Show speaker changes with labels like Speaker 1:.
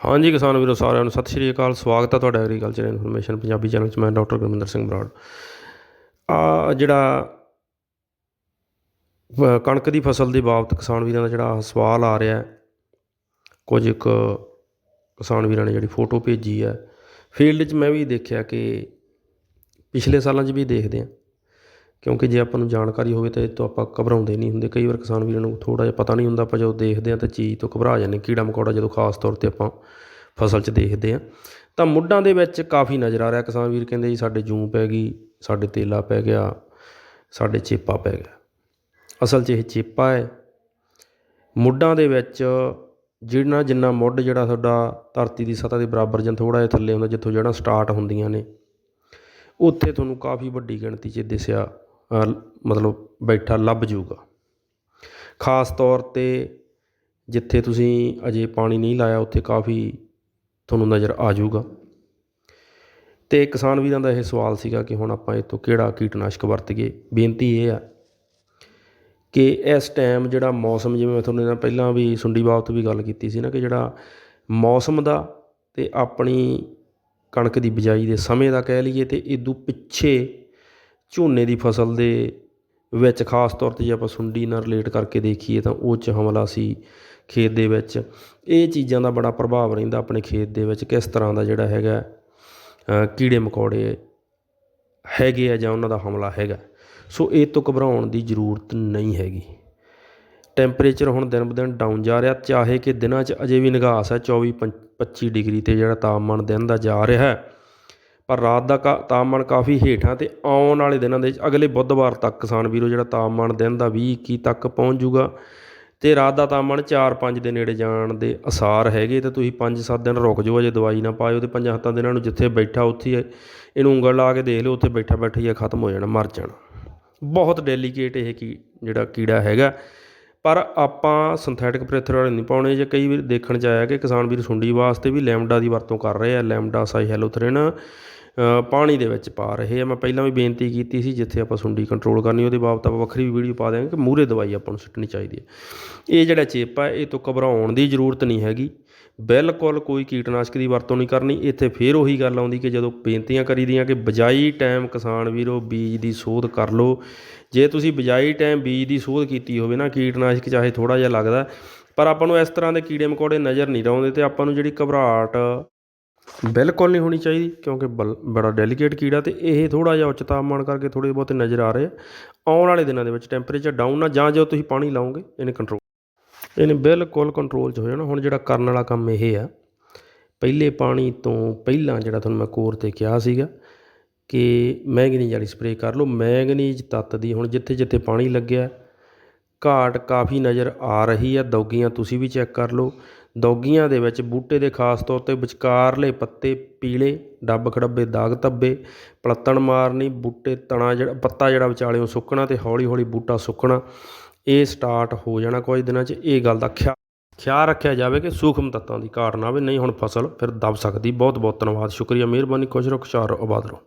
Speaker 1: ਹਾਂਜੀ ਕਿਸਾਨ ਵੀਰੋ ਸਾਰਿਆਂ ਨੂੰ ਸਤਿ ਸ਼੍ਰੀ ਅਕਾਲ, ਸਵਾਗਤ ਹੈ ਤੁਹਾਡਾ ਐਗਰੀਕਲਚਰ ਇਨਫੋਰਮੇਸ਼ਨ ਪੰਜਾਬੀ ਚੈਨਲ 'ਚ। ਮੈਂ ਡਾਕਟਰ ਗੁਰਮਿੰਦਰ ਸਿੰਘ ਬਰਾੜ। ਆ ਜਿਹੜਾ ਕਣਕ ਦੀ ਫਸਲ ਦੇ ਬਾਬਤ ਕਿਸਾਨ ਵੀਰਾਂ ਦਾ ਜਿਹੜਾ ਸਵਾਲ ਆ ਰਿਹਾ ਕੁਝ ਇੱਕ ਕਿਸਾਨ ਵੀਰਾਂ ਨੇ ਜਿਹੜੀ ਫੋਟੋ ਭੇਜੀ ਹੈ। ਫੀਲਡ 'ਚ ਮੈਂ ਵੀ ਦੇਖਿਆ ਕਿ ਪਿਛਲੇ ਸਾਲਾਂ 'ਚ ਵੀ ਦੇਖਦੇ ਹਾਂ। ਕਿਉਂਕਿ ਜੇ ਆਪਾਂ ਨੂੰ ਜਾਣਕਾਰੀ ਹੋਵੇ ਤਾਂ ਇਹ ਤੋਂ ਆਪਾਂ ਘਬਰਾਉਂਦੇ ਨਹੀਂ ਹੁੰਦੇ। ਕਈ ਵਾਰ ਕਿਸਾਨ ਵੀਰਾਂ ਨੂੰ ਥੋੜ੍ਹਾ ਜਿਹਾ ਪਤਾ ਨਹੀਂ ਹੁੰਦਾ, ਆਪਾਂ ਜਦੋਂ ਦੇਖਦੇ ਹਾਂ ਤਾਂ ਚੀਜ਼ ਤੋਂ ਘਬਰਾ ਜਾਂਦੇ ਕੀੜਾ ਮਕੌੜਾ ਜਦੋਂ ਖਾਸ ਤੌਰ ਤੇ ਆਪਾਂ ਫਸਲ 'ਚ ਦੇਖਦੇ ਹਾਂ। ਤਾਂ ਮੁੱਢਾਂ ਦੇ ਵਿੱਚ ਕਾਫੀ ਨਜ਼ਰ ਆ ਰਿਹਾ ਕਿਸਾਨ ਵੀਰ, ਕਹਿੰਦੇ ਜੀ ਸਾਡੇ ਜੂੰ ਪੈ ਗਈ, ਸਾਡੇ ਤੇਲਾ ਪੈ ਗਿਆ, ਸਾਡੇ ਚੇਪਾ ਪੈ ਗਿਆ। ਅਸਲ 'ਚ ਇਹ ਚੇਪਾ ਹੈ। ਮੁੱਢਾਂ ਦੇ ਵਿੱਚ ਜਿਹੜਾ ਜਿੰਨਾ ਮੁੱਢ ਜਿਹੜਾ ਤੁਹਾਡਾ ਧਰਤੀ ਦੀ ਸਤਹ ਦੇ ਬਰਾਬਰ ਜਾਂ ਥੋੜਾ ਜਿਹਾ ਥੱਲੇ ਹੁੰਦਾ, ਜਿੱਥੋਂ ਜੜ੍ਹਾਂ ਸਟਾਰਟ ਹੁੰਦੀਆਂ ਨੇ, ਉੱਥੇ ਤੁਹਾਨੂੰ ਕਾਫੀ ਵੱਡੀ ਗਿਣਤੀ 'ਚ ਦਿਸਿਆ। ਮਤਲਬ ਬੈਠਾ ਲੱਭ ਜੂਗਾ ਖਾਸ ਤੌਰ ਤੇ ਜਿੱਥੇ ਤੁਸੀਂ ਅਜੇ ਪਾਣੀ ਨਹੀਂ ਲਾਇਆ, ਉੱਥੇ ਕਾਫੀ ਤੁਹਾਨੂੰ ਨਜ਼ਰ ਆ ਜੂਗਾ ਅਤੇ ਕਿਸਾਨ ਵੀਰਾਂ ਦਾ ਇਹ ਸਵਾਲ ਸੀਗਾ ਕਿ ਹੁਣ ਆਪਾਂ ਇਹ ਤੋਂ ਕਿਹੜਾ ਕੀਟਨਾਸ਼ਕ ਵਰਤੀਏ? ਬੇਨਤੀ ਇਹ ਆ ਕਿ ਇਸ ਟਾਈਮ ਜਿਹੜਾ ਮੌਸਮ, ਜਿਵੇਂ ਮੈਂ ਤੁਹਾਨੂੰ ਪਹਿਲਾਂ ਵੀ ਸੁੰਡੀ ਬਾਬਤ ਵੀ ਗੱਲ ਕੀਤੀ ਸੀ ਨਾ ਕਿ ਜਿਹੜਾ ਮੌਸਮ ਦਾ ਤੇ ਆਪਣੀ ਕਣਕ ਦੀ ਬਿਜਾਈ ਦੇ ਸਮੇਂ ਦਾ ਕਹਿ ਲਈਏ ਤੇ ਇਦੋਂ ਪਿੱਛੇ ਝੋਨੇ ਦੀ ਫਸਲ ਦੇ ਵਿੱਚ ਖਾਸ ਤੌਰ ਤੇ ਜੇ ਆਪਾਂ ਸੁੰਡੀ ਨਾਲ ਰਿਲੇਟ ਕਰਕੇ ਦੇਖੀਏ ਤਾਂ ਉਹ 'ਚ ਹਮਲਾ ਸੀ ਖੇਤ ਦੇ ਵਿੱਚ। ਇਹ ਚੀਜ਼ਾਂ ਦਾ ਬੜਾ ਪ੍ਰਭਾਵ ਰਹਿੰਦਾ ਆਪਣੇ ਖੇਤ ਦੇ ਵਿੱਚ ਕਿਸ ਤਰ੍ਹਾਂ ਦਾ ਜਿਹੜਾ ਹੈਗਾ ਕੀੜੇ ਮਕੌੜੇ ਹੈਗੇ ਆ ਜਾਂ ਉਹਨਾਂ ਦਾ ਹਮਲਾ ਹੈਗਾ। ਸੋ ਇਹ ਤੋਂ ਘਬਰਾਉਣ ਦੀ ਜ਼ਰੂਰਤ ਨਹੀਂ ਹੈਗੀ। ਟੈਂਪਰੇਚਰ ਹੁਣ ਦਿਨ ਬ ਦਿਨ ਡਾਊਨ ਜਾ ਰਿਹਾ, ਚਾਹੇ ਕਿ ਦਿਨਾਂ 'ਚ ਅਜੇ ਵੀ ਨਿਗਾਸ ਹੈ 24 ਪੰ- 25 ਡਿਗਰੀ ਤੇ ਜਿਹੜਾ ਤਾਪਮਾਨ ਦਿਨ ਦਾ ਜਾ ਰਿਹਾ ਹੈ। ਪਰ ਰਾਤ ਦਾ ਕਾ- ਤਾਪਮਾਨ ਕਾਫੀ ਹੇਠਾਂ ਅਤੇ ਆਉਣ ਵਾਲੇ ਦਿਨਾਂ ਦੇ ਅਗਲੇ ਬੁੱਧਵਾਰ ਤੱਕ ਕਿਸਾਨ ਵੀਰੋ ਜਿਹੜਾ ਤਾਪਮਾਨ ਦਿਨ ਦਾ 20 21 ਤੱਕ ਪਹੁੰਚ ਜੂਗਾ ਅਤੇ ਰਾਤ ਦਾ ਤਾਪਮਾਨ 4-5 ਦੇ ਨੇੜੇ ਜਾਣ ਦੇ ਅਸਾਰ ਹੈਗੇ ਤੇ ਤੁਸੀਂ 5-7 ਦਿਨ ਰੁਕ ਜਾਓ ਅਜੇ ਦਵਾਈ ਨਾ ਪਾਇਓ ਤੇ 5-7 ਦਿਨਾਂ ਨੂੰ ਜਿੱਥੇ ਬੈਠਾ ਉੱਥੇ ਇਹਨੂੰ ਉਂਗਲ ਲਾ ਕੇ ਦੇਖ ਲਿਓ ਉੱਥੇ ਬੈਠਾ ਬੈਠਾ ਹੀ ਖਤਮ ਹੋ ਜਾਣਾ ਮਰ ਜਾਣਾ। ਬਹੁਤ ਡੈਲੀਕੇਟ ਇਹ ਕੀ ਜਿਹੜਾ ਕੀੜਾ ਹੈਗਾ। ਪਰ ਆਪਾਂ ਸਿੰਥੈਟਿਕ ਪ੍ਰੈਥਰ ਵਾਲੇ ਨਹੀਂ ਪਾਉਣੇ ਜੇ ਕਈ ਵਾਰ ਦੇਖਣ ਚ ਆਇਆ ਕਿ ਕਿਸਾਨ ਵੀਰ ਸੁੰਡੀ ਵਾਸਤੇ ਵੀ ਲੈਮਡਾ ਦੀ ਵਰਤੋਂ ਕਰ ਰਹੇ ਆ ਲੈਮਡਾ ਸਾਈਹੈਲੋਥਰਿਨ ਅ, ਪਾਣੀ ਦੇ ਵਿੱਚ ਪਾ ਰਹੇ ਆ। ਮੈਂ ਪਹਿਲਾਂ ਵੀ ਬੇਨਤੀ ਕੀਤੀ ਸੀ, ਜਿੱਥੇ ਆਪਾਂ ਸੁੰਡੀ ਕੰਟਰੋਲ ਕਰਨੀ, ਉਹਦੇ ਬਾਬਤ ਆਪਾਂ ਵੱਖਰੀ ਵੀ ਵੀਡੀਓ ਪਾ ਦਿਆਂਗੇ ਕਿ ਮੂਹਰੇ ਦਵਾਈ ਆਪਾਂ ਨੂੰ ਸੁੱਟਣੀ ਚਾਹੀਦੀ ਹੈ। ਇਹ ਜਿਹੜਾ ਚੇਪ ਹੈ, ਇਹ ਤੋਂ ਘਬਰਾਉਣ ਦੀ ਜ਼ਰੂਰਤ ਨਹੀਂ ਹੈਗੀ। ਬਿਲਕੁਲ ਕੋਈ ਕੀਟਨਾਸ਼ਕ ਦੀ ਵਰਤੋਂ ਨਹੀਂ ਕਰਨੀ। ਇੱਥੇ ਫੇਰ ਉਹੀ ਗੱਲ ਆਉਂਦੀ ਕਿ ਜਦੋਂ ਬੇਨਤੀਆਂ ਕਰੀਦੀਆਂ ਕਿ ਬਜਾਈ ਟਾਈਮ ਕਿਸਾਨ ਵੀਰੋ, ਬੀਜ ਦੀ ਸੋਧ ਕਰ ਲਓ। ਜੇ ਤੁਸੀਂ ਬਜਾਈ ਟਾਈਮ ਬੀਜ ਦੀ ਸੋਧ ਕੀਤੀ ਹੋਵੇ ਨਾ, ਕੀਟਨਾਸ਼ਕ ਚਾਹੇ ਥੋੜਾ ਜਿਹਾ ਲੱਗਦਾ, ਪਰ ਆਪਾਂ ਨੂੰ ਇਸ ਤਰ੍ਹਾਂ ਦੇ ਕੀੜੇ ਮਕੌੜੇ ਨਜ਼ਰ ਨਹੀਂ ਆਉਂਦੇ ਤੇ ਆਪਾਂ ਨੂੰ ਜਿਹੜੀ ਘਬਰਾਹਟ ਬਿਲਕੁਲ ਨਹੀਂ ਹੋਣੀ ਚਾਹੀਦੀ, ਕਿਉਂਕਿ ਬਲ- ਬੜਾ ਡੈਲੀਕੇਟ ਕੀੜਾ ਅਤੇ ਇਹ ਥੋੜ੍ਹਾ ਜਿਹਾ ਉੱਚ ਤਾਪਮਾਨ ਕਰਕੇ ਥੋੜ੍ਹੇ ਬਹੁਤੇ ਨਜ਼ਰ ਆ ਰਹੇ ਆਉਣ ਵਾਲੇ ਦਿਨਾਂ ਦੇ ਵਿੱਚ ਟੈਂਪਰੇਚਰ ਡਾਊਨ ਨਾ, ਜਾਂ ਜਦੋਂ ਤੁਸੀਂ ਪਾਣੀ ਲਾਓਗੇ, ਇਹਨੇ ਕੰਟਰੋਲ ਇਹਨੇ ਬਿਲਕੁਲ ਕੰਟਰੋਲ 'ਚ ਹੋ ਜਾਣਾ। ਹੁਣ ਜਿਹੜਾ ਕਰਨ ਵਾਲਾ ਕੰਮ ਇਹ ਆ, ਪਹਿਲੇ ਪਾਣੀ ਤੋਂ ਪਹਿਲਾਂ ਜਿਹੜਾ ਤੁਹਾਨੂੰ ਮੈਂ ਕੋਰ ਤੇ ਕਿਹਾ ਸੀਗਾ ਕਿ ਮੈਂਗਨੀਜ਼ ਵਾਲੀ ਸਪਰੇਅ ਕਰ ਲਓ। ਮੈਂਗਨੀਜ਼ ਤੱਤ ਦੀ ਹੁਣ ਜਿੱਥੇ ਜਿੱਥੇ ਪਾਣੀ ਲੱਗਿਆ, ਘਾਟ ਕਾਫੀ ਨਜ਼ਰ ਆ ਰਹੀ ਹੈ ਦੌਗੀਆਂ ਤੁਸੀਂ ਵੀ ਚੈੱਕ ਕਰ ਲਓ। ਦੌਗੀਆਂ ਦੇ ਵਿੱਚ ਬੂਟੇ ਦੇ ਖਾਸ ਤੌਰ ਤੇ ਵਿਚਕਾਰਲੇ ਪੱਤੇ ਪੀਲੇ, ਡੱਬ ਖੜੱਬੇ, ਦਾਗ ਧੱਬੇ, ਪਲੱਤਣ ਮਾਰਨੀ, ਬੂਟੇ ਤਣਾ ਜਿਹੜਾ, ਪੱਤਾ ਜਿਹੜਾ ਵਿਚਾਲਿਓਂ ਸੁੱਕਣਾ ਅਤੇ ਹੌਲੀ ਹੌਲੀ ਬੂਟਾ ਸੁੱਕਣਾ, ਇਹ ਸਟਾਰਟ ਹੋ ਜਾਣਾ ਕੁਝ ਦਿਨਾਂ 'ਚ। ਇਹ ਗੱਲ ਦਾ ਖਿਆ, ਖਿਆਲ ਰੱਖਿਆ ਜਾਵੇ ਕਿ ਸੂਖਮ ਤੱਤਾਂ ਦੀ ਘਾਟ ਨਾ ਆਵੇ, ਨਹੀਂ ਹੁਣ ਫਸਲ ਫਿਰ ਦਬ ਸਕਦੀ। ਬਹੁਤ ਬਹੁਤ ਧੰਨਵਾਦ। ਸ਼ੁਕਰੀਆ, ਮਿਹਰਬਾਨੀ, ਖੁਸ਼ ਰਹੋ, ਖੁਸ਼ਹਾਲ ਰਹੋ, ਆਬਾਦ ਰਹੋ।